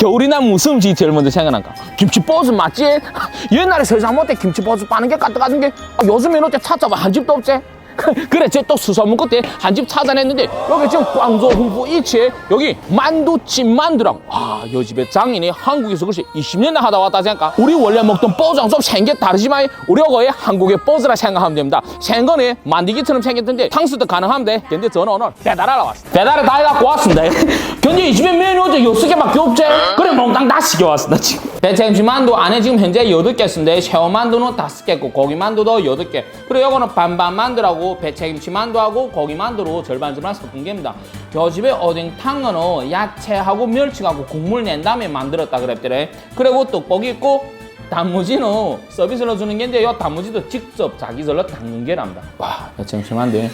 겨울이나 무슨 제일 먼저 생각난가? 김치버섯 맞지? 옛날에 설상못 때 김치버섯 빠는 게 같은 게 아, 요즘에 어때 찾아봐 한 집도 없지? 그래 쟤또 수소문 끝에 한 집 찾아냈는데 여기 지금 광저우 홍보 일치에 여기 만두 찐만두라고 아요 집에 장인이 한국에서 글쎄 20년이나 하다 왔다 생각하. 우리 원래 먹던 뽀장 좀 생겨 다르지만 우리가 거의 한국의 뽀즈라 생각하면 됩니다. 생거는 만두기처럼 생겼던데 탕수도 돼 근데 저는 오늘 배달하러 왔어 배달을 다 해갖고 왔습니다. 근데 이 집에 메뉴 어제 여섯 개밖에 없지. 그래 몽땅 다 시켜왔습니다 지금. 배창심만두 안에 지금 현재 여덟 개 쓴데 새우만두는 다섯 개고 고기만두도 여덟 개. 그리고 요거는 반반만두라고 배채김치만두하고 고기만두로 절반 절반 섞은 겁니다. 저 집에 어딩탕은 야채하고 멸치하고 국물 낸 다음에 만들었다 그랬더래. 그리고 떡볶이 있고 단무지는 서비스로 주는 게인데 요 단무지도 직접 자기 절로 담는 게랍니다. 와 배채김치만두.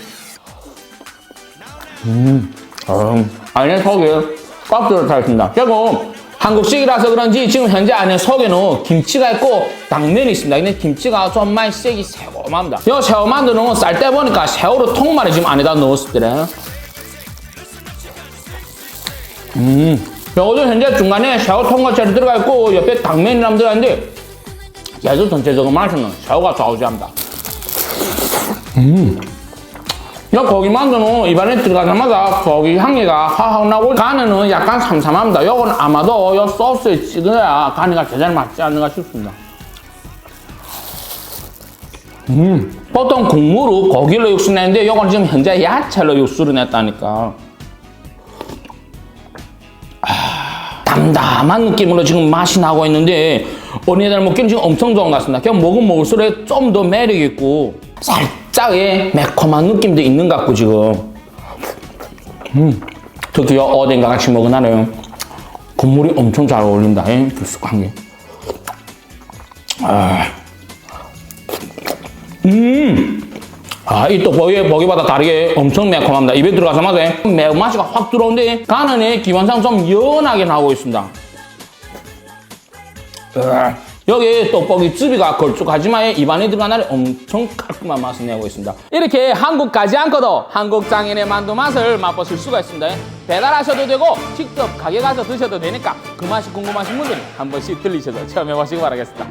음, 안에 속에 꽉 들어차 있습니다. 그리고 한국식이라서 그런지 지금 현재 안에 속에는 김치가 있고 당면이 있습니다. 근데 김치가 좀 많이 세기 새고맙니다. 이 새우 만두는 쌀때 보니까 새우를 통말에 지금 안에다 넣었었더래. 음, 요즘 현재 중간에 새우 통과채로 들어가 있고 옆에 당면이랑 들어가 있는데 얘도 전체적으로 맛있는 새우가 좌우지합니다. 이 고기 만두는 입안에 들어가자마자 고기 향기가 확확 나고 간은 약간 삼삼합니다. 요건 아마도 요 소스에 찍어야 간이가 제대로 맞지 않는가 싶습니다. 음, 보통 국물로 고기로 육수 내는데 요건 지금 현재 야채로 육수를 냈다니까. 아, 담담한 느낌으로 지금 맛이 나고 있는데 언니들 먹기는 지금 엄청 좋은 것 같습니다. 그냥 먹으면 먹을수록 좀 더 매력 있고 살짝의 매콤한 느낌도 있는 것 같고 지금. 음, 특히 요 어딘가 같이 먹으나는 국물이 엄청 잘 어울린다. 예? 불쑥한 게. 아. 음. 아, 이 떡볶이 보기보다 다르게 엄청 매콤합니다. 입에 들어가자마자 매운맛이 확 들어오는데 간은 기본상 좀 연하게 나오고 있습니다. 으아. 여기 떡볶이 즙이가 걸쭉하지만 입안에 날에 엄청 깔끔한 맛을 내고 있습니다. 이렇게 한국 가지 않고도 한국 장인의 만두 맛을 맛보실 수가 있습니다. 배달하셔도 되고 직접 가게 가서 드셔도 되니까 그 맛이 궁금하신 분들은 한 번씩 들리셔서 체험해 보시기 바라겠습니다.